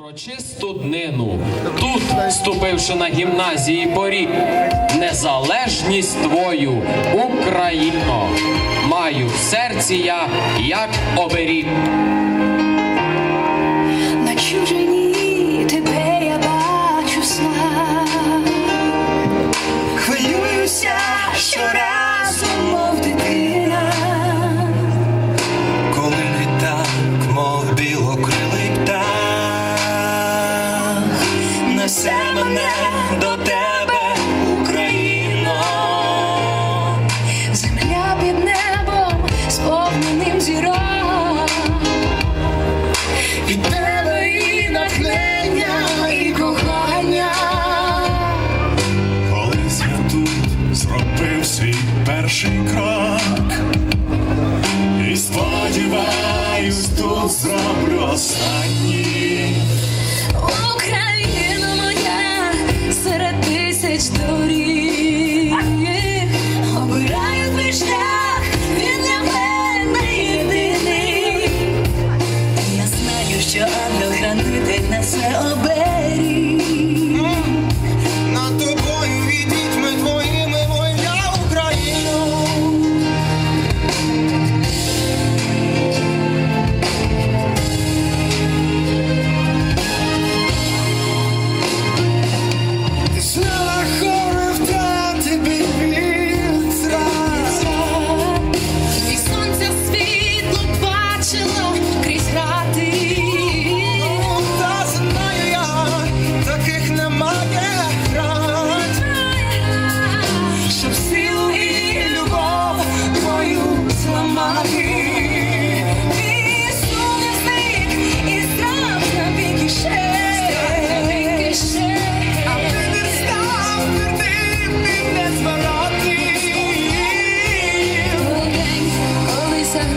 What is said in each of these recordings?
Урочисту днину тут, ступивши на гімназії порік, незалежність твою Україно, маю в серці я як оберіг. На чужині тебе я бачу сна, хвилююся щоразу, мов дитина, коли не так мов. несе мене до тебе, Україно, земля під небом, сповненим зірок, від тебе і натхнення, і кохання, колись я тут зробив свій перший крок, і сподіваюсь, тут зроблю останній. story.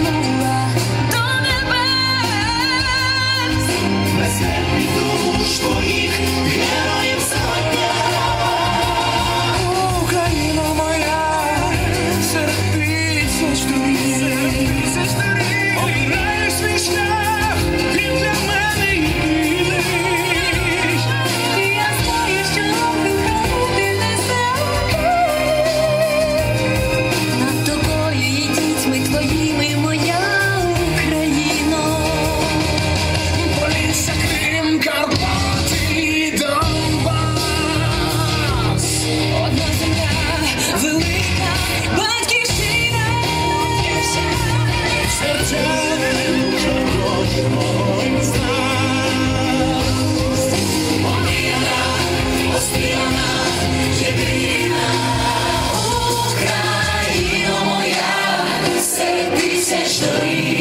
move. Eventually.